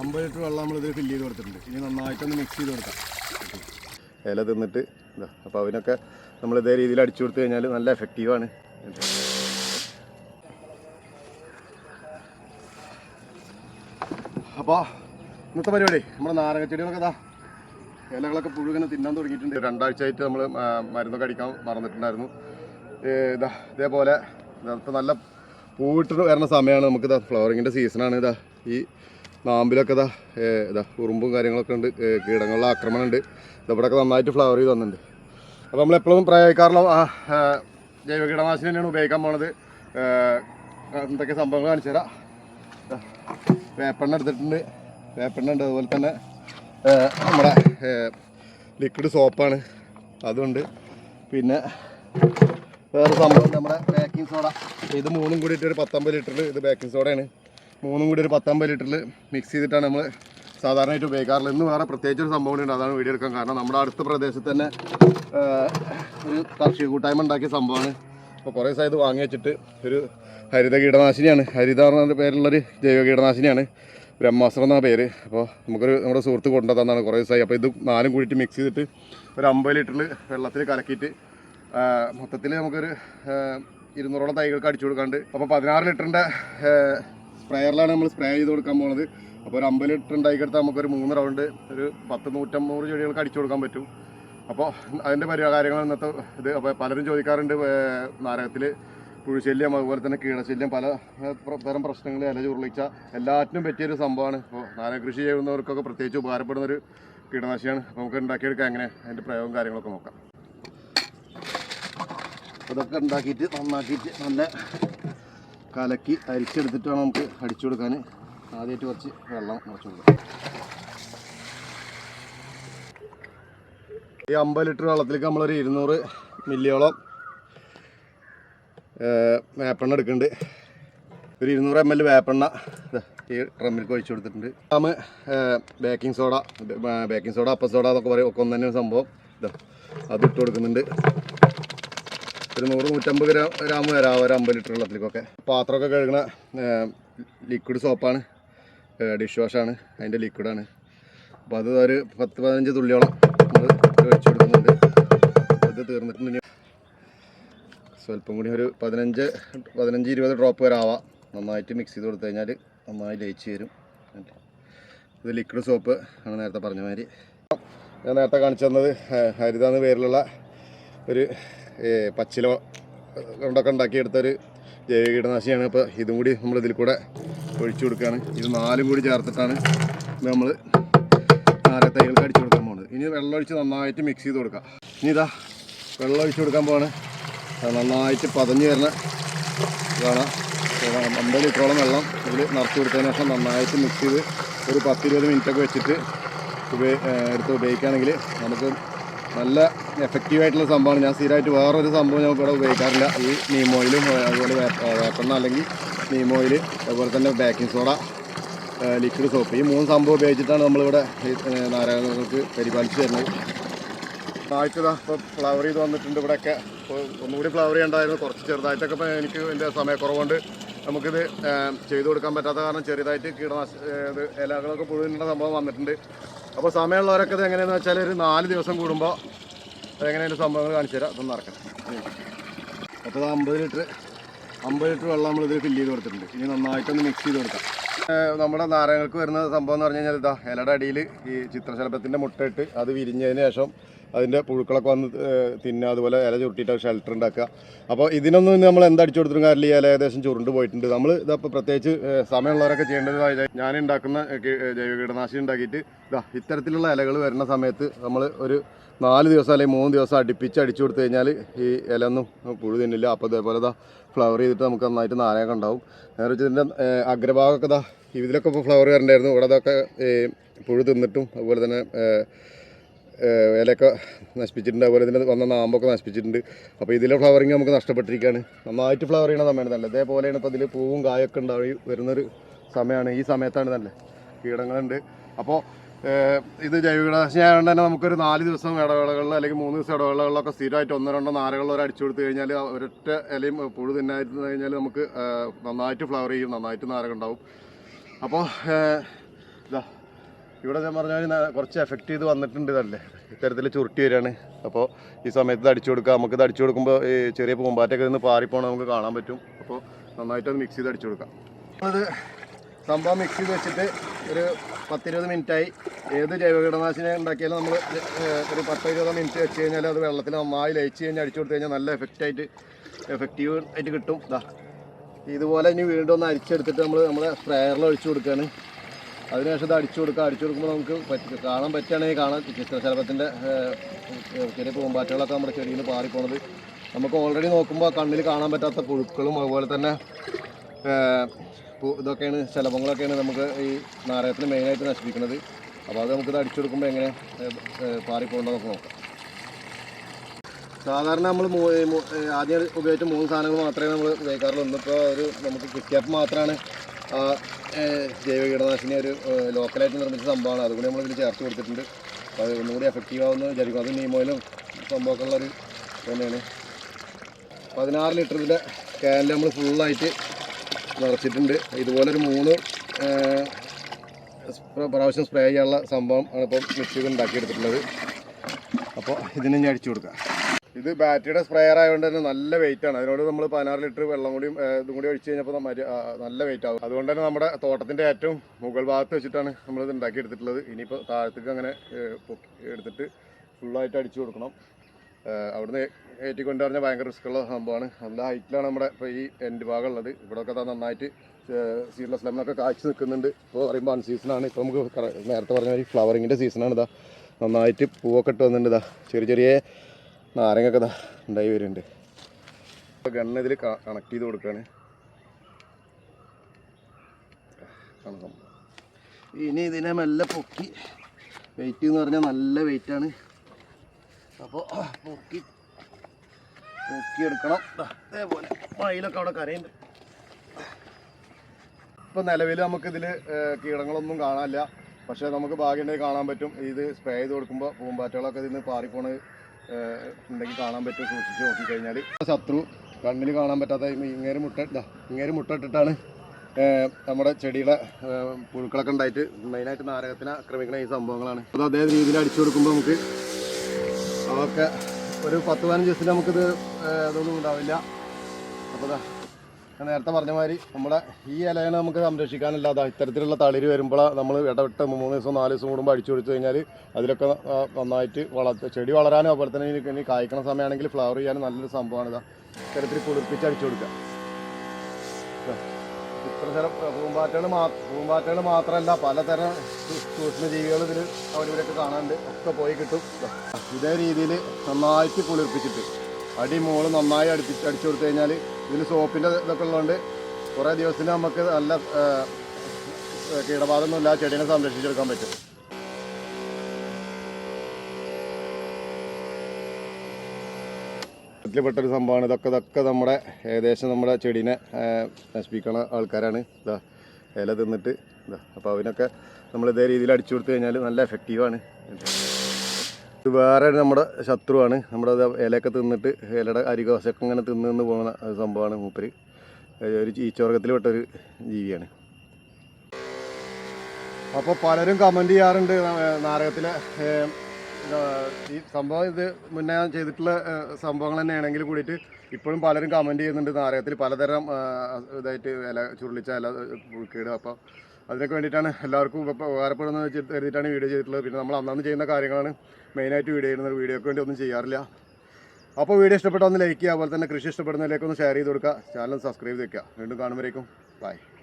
അമ്പത് ലിറ്റർ വെള്ളം നമ്മൾ ഇതിൽ ഫില്ല് ചെയ്ത് കൊടുത്തിട്ടുണ്ട്. ഇനി നന്നായിട്ടൊന്ന് മിക്സ് ചെയ്ത് കൊടുക്കാം. ഇല തിന്നിട്ട് ഇതാ അപ്പോൾ അതിനൊക്കെ നമ്മൾ ഇതേ രീതിയിൽ അടിച്ചു കൊടുത്തു കഴിഞ്ഞാൽ നല്ല എഫക്റ്റീവാണ് അപ്പോൾ ഇന്നത്തെ പരിപാടി നമ്മുടെ നാരങ്ങ ചെടികളൊക്കെ ഇതാ ഇലകളൊക്കെ പുഴുങ്ങനെ തിന്നാൻ തുടങ്ങിയിട്ടുണ്ട്. രണ്ടാഴ്ചയായിട്ട് നമ്മൾ മരുന്നൊക്കെ അടിക്കാൻ മറന്നിട്ടുണ്ടായിരുന്നു. ഇതാ ഇതേപോലെ ഇപ്പോൾ നല്ല പൂവിട്ട് വരുന്ന സമയമാണ് നമുക്ക് ഇതാ ഫ്ലവറിങ്ങിന്റെ സീസണാണ് ഇതാ ഈ നാമ്പിലൊക്കെ ഇതാ ഇതാ ഉറുമ്പും കാര്യങ്ങളൊക്കെ ഉണ്ട് കീടങ്ങളുടെ ആക്രമണം ഉണ്ട് ഇവിടെയൊക്കെ നന്നായിട്ട് ഫ്ലവർ ചെയ്ത് വന്നിട്ടുണ്ട്. അപ്പോൾ നമ്മൾ എപ്പോഴും പ്രയോഗിക്കാറുള്ള ജൈവ കീടനാശിനി തന്നെയാണ് ഉപയോഗിക്കാൻ പോണത്. എന്തൊക്കെ സംഭവങ്ങൾ കാണിച്ചു തരാം. വേപ്പെണ്ണ എടുത്തിട്ടുണ്ട്. വേപ്പെണ്ണ ഉണ്ട്. അതുപോലെ തന്നെ നമ്മുടെ ലിക്വിഡ് സോപ്പാണ് അതുണ്ട്. പിന്നെ വേറെ സംഭവം നമ്മുടെ ബേക്കിംഗ് സോഡ ഇത് മൂന്നും കൂടിയിട്ട് ഒരു പത്തൊമ്പത് ലിറ്ററിൽ ഇത് ബേക്കിംഗ് സോഡയാണ് മൂന്നും കൂടി ഒരു പത്തൊമ്പത് ലിറ്ററിൽ മിക്സ് ചെയ്തിട്ടാണ് നമ്മൾ സാധാരണയായിട്ട് ഉപയോഗിക്കാറുള്ളത്. ഇന്ന് വേറെ പ്രത്യേകിച്ച് ഒരു സംഭവം ഉണ്ട്. അതാണ് വീഡിയോ എടുക്കാൻ കാരണം. നമ്മുടെ അടുത്ത പ്രദേശത്ത് തന്നെ ഒരു കാർഷിക കൂട്ടായ്മ ഉണ്ടാക്കിയ സംഭവമാണ്. അപ്പോൾ കുറേ ദിവസം ഇത് വാങ്ങി വെച്ചിട്ട് ഒരു ഹരിത കീടനാശിനിയാണ്. ഹരിത എന്ന പേരുള്ളൊരു ജൈവ കീടനാശിനിയാണ്. ബ്രഹ്മാസ്ത്രം എന്നാണ് പേര്. അപ്പോൾ നമുക്കൊരു നമ്മുടെ സുഹൃത്ത് കൊണ്ടുതന്നാണ് കുറേ ദിവസമായി. അപ്പോൾ ഇത് നാലും കൂടിയിട്ട് മിക്സ് ചെയ്തിട്ട് ഒരു അമ്പത് ലിറ്ററിൽ വെള്ളത്തിൽ കലക്കിയിട്ട് മൊത്തത്തിൽ നമുക്കൊരു ഇരുന്നൂറോളം തൈകൾക്ക് അടിച്ചു കൊടുക്കാണ്ട്. അപ്പോൾ പതിനാറ് ലിറ്ററിന്റെ സ്പ്രെയറിലാണ് നമ്മൾ സ്പ്രേ ചെയ്ത് കൊടുക്കാൻ പോകുന്നത് അപ്പോൾ ഒരു അമ്പത് ലിറ്റർ ഉണ്ടായിക്കെടുത്താൽ നമുക്കൊരു മൂന്ന് റൗണ്ട് ഒരു പത്ത് നൂറ്റമ്പത് ചെടികൾക്ക് അടിച്ചു കൊടുക്കാൻ പറ്റും. അപ്പോൾ അതിന്റെ പരിഹാരങ്ങൾ ഇന്നത്തെ ഇത് അപ്പോൾ പലരും ചോദിക്കാറുണ്ട് നാരകത്തിൽ പുഴുശല്യം അതുപോലെ തന്നെ കീടശല്യം പല തരം പ്രശ്നങ്ങൾ ഇല ചുരുളിച്ച എല്ലാറ്റിനും പറ്റിയൊരു സംഭവമാണ്. അപ്പോൾ നാരക കൃഷി ചെയ്യുന്നവർക്കൊക്കെ പ്രത്യേകിച്ച് ഉപകാരപ്പെടുന്ന ഒരു കീടനാശിനിയാണ് നമുക്ക് ഉണ്ടാക്കിയെടുക്കാം എങ്ങനെ അതിന്റെ പ്രയോഗം കാര്യങ്ങളൊക്കെ നോക്കാം. അതൊക്കെ ഉണ്ടാക്കിയിട്ട് നന്നാക്കിയിട്ട് നല്ല കലക്കി അരിച്ചെടുത്തിട്ട് വേണം നമുക്ക് അടിച്ചു കൊടുക്കാൻ. ആദ്യമായിട്ട് കുറച്ച് വെള്ളം കുറച്ച് കൊടുക്കാം. ഈ അമ്പത് ലിറ്റർ വെള്ളത്തിലേക്ക് നമ്മളൊരു ഇരുന്നൂറ് മില്ലിയോളം വേപ്പെണ്ണ എടുക്കുന്നുണ്ട്. ഒരു ഇരുന്നൂറ് എം എൽ വേപ്പെണ്ണ ഈ ഡ്രമ്മിൽ ഒഴിച്ചു കൊടുത്തിട്ടുണ്ട്. നമ്മൾ ബേക്കിംഗ് സോഡ ബേക്കിംഗ് സോഡ അപ്പ സോഡ എന്നൊക്കെ പറയും. ഒക്കെ ഒന്ന് തന്നെ സംഭവം. ഇതാ അത് ഇട്ട് കൊടുക്കുന്നുണ്ട്. ഒരു നൂറ് നൂറ്റമ്പത് ഗ്രാം ഗ്രാം വരാം ഒരു അമ്പത് ലിറ്റർ വെള്ളത്തിലേക്കൊക്കെ. പാത്രമൊക്കെ കഴുകണ ലിക്വിഡ് സോപ്പാണ് ഡിഷ് വാഷാണ് അതിന്റെ ലിക്വിഡാണ് അപ്പോൾ അത് ഒരു പത്ത് പതിനഞ്ച് തുള്ളിയോളം നമ്മൾ കഴിച്ചു കൊടുക്കുന്നുണ്ട്. അത് തീർന്നിട്ടുണ്ട്. സ്വല്പം കൂടി ഒരു പതിനഞ്ച് പതിനഞ്ച് ഇരുപത് ഡ്രോപ്പ് വരെ നന്നായിട്ട് മിക്സ് ചെയ്ത് കൊടുത്തു കഴിഞ്ഞാൽ നന്നായി ലയിച്ച് വരും. ഇത് ലിക്വിഡ് സോപ്പ് ആണ് നേരത്തെ പറഞ്ഞ മാതിരി. ഞാൻ നേരത്തെ കാണിച്ചു തന്നത് ഹരിതാന്ന് ഹരിത പേരിലുള്ള ഒരു പച്ചില കൊണ്ടൊക്കെ ഉണ്ടാക്കിയെടുത്തൊരു ജൈവ കീടനാശിനിയാണ്. അപ്പോൾ ഇതും കൂടി നമ്മൾ ഇതിൽ കൂടെ ഒഴിച്ചു കൊടുക്കുകയാണ്. ഇത് നാലും കൂടി ചേർത്തിട്ടാണ് നമ്മൾ നാരക തൈകൾക്ക് അടിച്ചു കൊടുക്കാൻ പോകുന്നത് ഇനി വെള്ളമൊഴിച്ച് നന്നായിട്ട് മിക്സ് ചെയ്ത് കൊടുക്കാം. ഇനി ഇതാ വെള്ളം ഒഴിച്ച് കൊടുക്കാൻ പോവാണ്. നന്നായിട്ട് പതഞ്ഞ് വരുന്ന ഒരു അമ്പത് ലിറ്ററോളം വെള്ളം ഇതിൽ നിറച്ച് കൊടുത്തതിന് ശേഷം നന്നായിട്ട് മിക്സ് ചെയ്ത് ഒരു പത്തിരുപത് മിനിറ്റൊക്കെ വെച്ചിട്ട് ഉപയോഗി എടുത്ത് ഉപയോഗിക്കുകയാണെങ്കിൽ നമുക്ക് നല്ല എഫക്റ്റീവ് ആയിട്ടുള്ള സംഭവമാണ്. ഞാൻ സ്ഥിരമായിട്ട് വേറൊരു സംഭവം ഞാൻ ഇവിടെ ഉപയോഗിക്കാറില്ല. ഈ നീം ഓയിലും ഏഹ് അതുപോലെ വേപ്പ- വേപ്പെണ്ണ അല്ലെങ്കിൽ നീം ഓയിൽ അതുപോലെ തന്നെ ബേക്കിംഗ് സോഡ ലിക്വിഡ് സോപ്പ് ഈ മൂന്ന് സംഭവം ഉപയോഗിച്ചിട്ടാണ് നമ്മളിവിടെ നാരായണങ്ങൾക്ക് പരിപാലിച്ച് തരുന്നത് ഇതാ ഇപ്പോൾ ഫ്ലവർ ചെയ്ത് വന്നിട്ടുണ്ട് ഇവിടെയൊക്കെ. ഒന്നുകൂടി ഫ്ലവർ ചെയ്യണ്ടായിരുന്നു. കുറച്ച് ചെറുതായിട്ടൊക്കെ ഇപ്പോൾ എനിക്ക് എന്റെ സമയക്കുറവുകൊണ്ട് നമുക്കിത് ചെയ്തു കൊടുക്കാൻ പറ്റാത്ത കാരണം ചെറുതായിട്ട് കീടനാശ ഇത് ഇലകളൊക്കെ പുഴുവിനുള്ള സംഭവം വന്നിട്ടുണ്ട്. അപ്പോൾ സമയമുള്ളവരൊക്കെ ഇത് എങ്ങനെയാണെന്ന് വെച്ചാൽ ഒരു നാല് ദിവസം കൂടുമ്പോൾ അതെങ്ങനെയൊരു സംഭവങ്ങൾ കാണിച്ചു തരാം. ഇതൊന്നും നടക്കണം. അപ്പോൾ അമ്പത് ലിറ്റർ അമ്പത് ലിറ്റർ വെള്ളം നമ്മൾ ഇതിൽ ഫില്ല് ചെയ്ത് കൊടുത്തിട്ടുണ്ട്. ഇനി നന്നായിട്ടൊന്ന് മിക്സ് ചെയ്ത് കൊടുക്കാം. നമ്മുടെ നാരങ്ങൾക്ക് വരുന്ന സംഭവം എന്ന് പറഞ്ഞു കഴിഞ്ഞാൽ ഇതാ ഇലയുടെ അടിയിൽ ഈ ചിത്രശലഭത്തിന്റെ മുട്ടയിട്ട് അത് വിരിഞ്ഞതിന് ശേഷം അതിന്റെ പുഴുക്കളൊക്കെ വന്ന് തിന്നുക അതുപോലെ ഇല ചുരുട്ടിയിട്ട് ഷെൽട്ടർ ഉണ്ടാക്കുക. അപ്പോൾ ഇതിനൊന്നും നമ്മൾ എന്തടിച്ചു കൊടുത്തിട്ടും കാര്യമില്ല. ഇല ഏകദേശം ചുരുണ്ട് പോയിട്ടുണ്ട്. നമ്മൾ ഇതപ്പോൾ പ്രത്യേകിച്ച് സമയമുള്ളവരൊക്കെ ചെയ്യേണ്ടത് ഞാൻ ഉണ്ടാക്കുന്ന ജൈവ കീടനാശിനി ഉണ്ടാക്കിയിട്ട് ഇതാ ഇത്തരത്തിലുള്ള ഇലകൾ വരുന്ന സമയത്ത് നമ്മൾ ഒരു നാല് ദിവസം അല്ലെങ്കിൽ മൂന്ന് ദിവസം അടുപ്പിച്ച് അടിച്ചു കൊടുത്തു കഴിഞ്ഞാൽ ഈ ഇലയൊന്നും പുഴു തിന്നില്ല. അപ്പോൾ അതേപോലെ ഇതാ ഫ്ലവർ ചെയ്തിട്ട് നമുക്ക് നന്നായിട്ട് നാരക ഉണ്ടാവും. നേരെ ഇതിന്റെ അഗ്രഭാഗമൊക്കെ ഇതാ ഇതിലൊക്കെ ഇപ്പോൾ ഫ്ലവർ വരണ്ടായിരുന്നു. ഇവിടെ അതൊക്കെ പുഴു തിന്നിട്ടും അതുപോലെ തന്നെ ഇലയൊക്കെ നശിപ്പിച്ചിട്ടുണ്ട് അതുപോലെ ഇതിന്റെ വന്ന നാമ്പൊക്കെ നശിപ്പിച്ചിട്ടുണ്ട്. അപ്പോൾ ഇതിലെ ഫ്ലവറിങ് നമുക്ക് നഷ്ടപ്പെട്ടിരിക്കുകയാണ്. നന്നായിട്ട് ഫ്ലവർ ചെയ്യണ സമയമാണ് നല്ല ഇതേപോലെയാണ് ഇപ്പോൾ ഇതിൽ പൂവും കായൊക്കെ ഉണ്ടായി വരുന്നൊരു സമയമാണ്. ഈ സമയത്താണ് നല്ല കീടങ്ങളുണ്ട്. അപ്പോൾ ഇത് ജൈവകീടനാശിനി ആയതുകൊണ്ട് തന്നെ നമുക്കൊരു നാല് ദിവസം ഇടവേളകളിൽ അല്ലെങ്കിൽ മൂന്ന് ദിവസം ഇടവേളകളിലൊക്കെ സ്ഥിരമായിട്ട് ഒന്നോ രണ്ടോ നാരകളിൽ അടിച്ചു കൊടുത്തു കഴിഞ്ഞാൽ ഒരൊറ്റ ഇലയും പുഴു തിന്നായിരുന്നു കഴിഞ്ഞാൽ നമുക്ക് നന്നായിട്ട് ഫ്ലവർ ചെയ്യും. നന്നായിട്ട് നാരകം ഉണ്ടാവും. അപ്പോൾ ഇതാ ഇവിടെ ഞാൻ പറഞ്ഞാൽ കുറച്ച് എഫക്റ്റ് ചെയ്ത് വന്നിട്ടുണ്ട് ഇതല്ലേ? ഇത്തരത്തിൽ ചുരുട്ടി വരികയാണ്. അപ്പോൾ ഈ സമയത്ത് അടിച്ചു കൊടുക്കുക. നമുക്ക് ഇത് അടിച്ചു കൊടുക്കുമ്പോൾ ഈ ചെറിയ പൂമ്പാറ്റൊക്കെ നിന്ന് പാറിപ്പോണ നമുക്ക് കാണാൻ പറ്റും. അപ്പോൾ നന്നായിട്ട് അത് മിക്സ് ചെയ്ത് അടിച്ചു കൊടുക്കാം. അത് സംഭവം മിക്സ് ചെയ്ത് വെച്ചിട്ട് ഒരു പത്തിരുപത് മിനിറ്റായി. ഏത് ജൈവ കീടനാശിനി ഉണ്ടാക്കിയാലും നമ്മൾ ഒരു പത്ത് ഇരുപത് മിനിറ്റ് വെച്ച് കഴിഞ്ഞാൽ അത് വെള്ളത്തിൽ നന്നായി ലയിച്ച് കഴിഞ്ഞാൽ അടിച്ചു കൊടുത്തു കഴിഞ്ഞാൽ നല്ല എഫക്റ്റായിട്ട് എഫക്റ്റീവ് ആയിട്ട് കിട്ടും. ഇതാ ഇതുപോലെ ഇനി വീണ്ടും ഒന്ന് അരിച്ചെടുത്തിട്ട് നമ്മൾ നമ്മുടെ സ്പ്രേയറിൽ ഒഴിച്ചു കൊടുക്കുകയാണ് അതിനുശേഷം ഇത് അടിച്ചു കൊടുക്കുക. അടിച്ചു കൊടുക്കുമ്പോൾ നമുക്ക് പറ്റി കാണാൻ പറ്റുകയാണെങ്കിൽ കാണാം. ചിത്രശലഭത്തിന്റെ ചെറിയ പൂമ്പാറ്റകളൊക്കെ നമ്മുടെ ചെടിയിൽ പാറിപ്പോണത് നമുക്ക് ഓൾറെഡി നോക്കുമ്പോൾ കണ്ണിൽ കാണാൻ പറ്റാത്ത പുഴുക്കളും അതുപോലെ തന്നെ ഇതൊക്കെയാണ് ശലഭങ്ങളൊക്കെയാണ് നമുക്ക് ഈ നാരകത്തിന് മെയിനായിട്ട് നശിപ്പിക്കുന്നത്. അപ്പോൾ അത് അടിച്ചു കൊടുക്കുമ്പോൾ എങ്ങനെ പാറിപ്പോകേണ്ടത് നമുക്ക് നോക്കാം. സാധാരണ നമ്മൾ ആദ്യം ഉപയോഗിച്ച മൂന്ന് സാധനങ്ങൾ മാത്രമേ നമ്മൾ ഉപയോഗിക്കാറുള്ളൂ. ഇന്നിപ്പോൾ ഒരു നമുക്ക് കിട്ടിയപ്പോൾ മാത്രമാണ് ജൈവ കീടനാശിനി ഒരു ലോക്കലായിട്ട് നിർമ്മിച്ച സംഭവമാണ്. അതുകൊണ്ട് നമ്മൾ ഇതിൽ ചേർത്ത് കൊടുത്തിട്ടുണ്ട്. അത് ഒന്നുകൂടി എഫക്റ്റീവ് ആവുമെന്ന് വിചാരിക്കും. അത് നീമോയിലും സംഭവമൊക്കെ ഉള്ളൊരു തന്നെയാണ് പതിനാറ് ലിറ്ററിന്റെ ക്യാനിൽ നമ്മൾ ഫുള്ളായിട്ട് നിറച്ചിട്ടുണ്ട്. ഇതുപോലൊരു മൂന്ന് പ്രാവശ്യം സ്പ്രേ ചെയ്യാനുള്ള സംഭവം ആണ് ഇപ്പം മിക്സ് ഉണ്ടാക്കിയെടുത്തിട്ടുള്ളത്. അപ്പോൾ ഇതിനെ ഞാൻ അടിച്ചു കൊടുക്കാം. ഇത് ബാറ്ററിയുടെ സ്പ്രെയർ ആയതുകൊണ്ട് തന്നെ നല്ല വെയിറ്റ് ആണ്. അതിനോട് നമ്മൾ പതിനാറ് ലിറ്റർ വെള്ളം കൂടി ഇതും കൂടി ഒഴിച്ച് കഴിഞ്ഞപ്പോൾ നല്ല വെയിറ്റ് ആകും അതുകൊണ്ട് തന്നെ നമ്മുടെ തോട്ടത്തിന്റെ ഏറ്റവും മുകൾ ഭാഗത്ത് വെച്ചിട്ടാണ് നമ്മളിത് ഉണ്ടാക്കി എടുത്തിട്ടുള്ളത്. ഇനിയിപ്പോൾ താഴത്തേക്ക് അങ്ങനെ എടുത്തിട്ട് ഫുള്ളായിട്ട് അടിച്ചു കൊടുക്കണം. അവിടുന്ന് ഏറ്റിക്കൊണ്ട് പറഞ്ഞാൽ ഭയങ്കര റിസ്ക് ഉള്ള സംഭവമാണ്. നല്ല ഹൈറ്റിലാണ് നമ്മുടെ ഇപ്പോൾ ഈ എൻഡ് ഭാഗം ഉള്ളത്. ഇവിടെയൊക്കെ തന്നെ നന്നായിട്ട് സീഡ്ലെസ് ലെമണൊക്കെ കാഴ്ച നിൽക്കുന്നുണ്ട് ഇപ്പോൾ പറയുമ്പോൾ അൺ സീസണാണ് ഇപ്പോൾ നമുക്ക് നേരത്തെ പറഞ്ഞ മാതിരി ഫ്ലവറിങ്ങിന്റെ സീസണാണ് ഇതാ നന്നായിട്ട് പൂവൊക്കെ ഇട്ട് വന്നിട്ടുണ്ട് ഇതാ ചെറിയ ചെറിയ നാരങ്ങൊക്കെ ഉണ്ടായി വരുന്നുണ്ട്. ഗണ്ണ ഇതിൽ കണക്ട് ചെയ്ത് കൊടുക്കുകയാണ് ആണ് ഇനി ഇതിനെ മെല്ലെ പൊക്കി വെയിറ്റ് എന്ന് പറഞ്ഞാൽ നല്ല വെയിറ്റാണ് അപ്പോൾ പൊക്കി പൊക്കിയെടുക്കണം. എടുക്കണം അതേപോലെ മയിലൊക്കെ അവിടെ കരയുണ്ട് ഇപ്പം നിലവിൽ നമുക്കിതിൽ കീടങ്ങളൊന്നും കാണാനില്ല. പക്ഷേ നമുക്ക് ഭാഗ്യമുണ്ടെങ്കിൽ കാണാൻ പറ്റും. ഇത് സ്പ്രേ ചെയ്ത് കൊടുക്കുമ്പോൾ പൂമ്പാറ്റകളൊക്കെ ഇതിൽ നിന്ന് പാറിപ്പോണ് ഏഹ്, ഉണ്ടെങ്കിൽ കാണാൻ പറ്റും സൂക്ഷിച്ച് നോക്കിക്കഴിഞ്ഞാൽ ശത്രു കണ്ണിൽ കാണാൻ പറ്റാത്ത ഇങ്ങേര് മുട്ട ഇങ്ങേര് മുട്ട ഇട്ടിട്ടാണ് നമ്മുടെ ചെടിയുടെ പുഴുക്കളൊക്കെ ഉണ്ടായിട്ട് മെയിനായിട്ട് നാരകത്തിനെ ആക്രമിക്കുന്ന ഈ സംഭവങ്ങളാണ്. അത് അതേ രീതിയിൽ അടിച്ചു കൊടുക്കുമ്പോൾ നമുക്ക് അതൊക്കെ ഒരു പത്ത് പതിനഞ്ച് ദിവസത്തിൽ നമുക്കിത് ഇതൊന്നും ഉണ്ടാവില്ല. അപ്പോൾ നേരത്തെ പറഞ്ഞ മാതിരി നമ്മുടെ ഈ ഇലയെ നമുക്ക് സംരക്ഷിക്കാനല്ലാതെ ഇത്തരത്തിലുള്ള തളിര് വരുമ്പോൾ നമ്മൾ ഇടവിട്ട് മൂന്ന് ദിവസം നാല് ദിവസം കൂടുമ്പോൾ അടിച്ചു കൊടുത്തു കഴിഞ്ഞാൽ അതിലൊക്കെ നന്നായിട്ട് വളർത്ത ചെടി വളരാനും അതുപോലെ തന്നെ ഇനി- കായ്ക്കണ സമയമാണെങ്കിൽ ഫ്ലവർ ചെയ്യാനും നല്ലൊരു സംഭവമാണ് ഇതാ. ഇത്തരത്തിൽ കുളിർപ്പിച്ച് അടിച്ചു കൊടുക്കുക. ഇതാ. ഇത്ര ചില പൂമ്പാറ്റകൾ മാ പൂമ്പാറ്റകൾ മാത്രമല്ല പലതരം സൂക്ഷ്മ സൂക്ഷ്മജീവികൾ ഇതിൽ അവരിവരൊക്കെ കാണാണ്ട് ഒക്കെ പോയി കിട്ടും. ഇതേ. രീതിയിൽ നന്നായിട്ട് കുളിർപ്പിച്ചിട്ട് അടി മോൾ നന്നായി അടുപ്പിച്ച് അടിച്ചു കൊടുത്തു കഴിഞ്ഞാൽ ഇതിൽ സോപ്പിന്റെ ഇതൊക്കെ ഉള്ളതുകൊണ്ട് കുറേ ദിവസത്തിന് നമുക്ക് നല്ല കീടബാധമൊന്നുമില്ല ചെടീനെ സംരക്ഷിച്ചെടുക്കാൻ പറ്റും. പെട്ടൊരു സംഭവമാണ്. ഇതൊക്കെ ഇതൊക്കെ നമ്മുടെ ഏകദേശം നമ്മുടെ ചെടീനെ നശിപ്പിക്കുന്ന ആൾക്കാരാണ്. ഇതാ ഇല തിന്നിട്ട് ഇതാ. അപ്പോൾ അവനൊക്കെ നമ്മൾ ഇതേ രീതിയിൽ അടിച്ചു കൊടുത്തു കഴിഞ്ഞാൽ നല്ല എഫക്റ്റീവാണ് ഇത് വേറെ നമ്മുടെ ശത്രുവാണ്. നമ്മുടെ ഇലയൊക്കെ തിന്നിട്ട് ഇലയുടെ അരികവശമൊക്കെ ഇങ്ങനെ തിന്ന് നിന്ന് പോകുന്ന സംഭവമാണ് മൂപ്പര്. ഒരു ഈച്ചവർഗത്തിൽ പെട്ടൊരു ജീവിയാണ്. അപ്പോൾ പലരും കമന്റ് ചെയ്യാറുണ്ട് നാരകത്തിലെ ഈ സംഭവം ഇത് മുന്നേ ഞാൻ ചെയ്തിട്ടുള്ള സംഭവങ്ങൾ തന്നെയാണെങ്കിലും കൂടിയിട്ട് ഇപ്പോഴും പലരും കമന്റ് ചെയ്യുന്നുണ്ട് നാരകത്തിൽ പലതരം ഇതായിട്ട് ഇല ചുരുളിച്ച ഇല പുഴുക്കേട് അപ്പോൾ അതിനൊക്കെ വേണ്ടിയിട്ടാണ് എല്ലാവർക്കും ഉപ- ഉപകാരപ്പെടുന്ന വെച്ചിട്ട് കരുതിയിട്ടാണ് വീഡിയോ ചെയ്തിട്ടുള്ളത്. പിന്നെ നമ്മൾ അന്നന്ന് ചെയ്യുന്ന കാര്യങ്ങളാണ് മെയിനായിട്ട് വീഡിയോ ചെയ്യുന്നത്. വീഡിയോയ്ക്ക് വേണ്ടി ഒന്നും ചെയ്യാറില്ല. അപ്പോൾ വീഡിയോ ഇഷ്ടപ്പെട്ട ഒന്ന് ലൈക്ക് ചെയ്യുക. അതുപോലെ തന്നെ കൃഷി ഇഷ്ടപ്പെടുന്നതിലേക്ക് ഒന്ന് ഷെയർ ചെയ്ത് കൊടുക്കുക. ചാനൽ സബ്സ്ക്രൈബ് ചെയ്ത് വെക്കുക. വീണ്ടും കാണുമ്പോഴേക്കും. ബൈ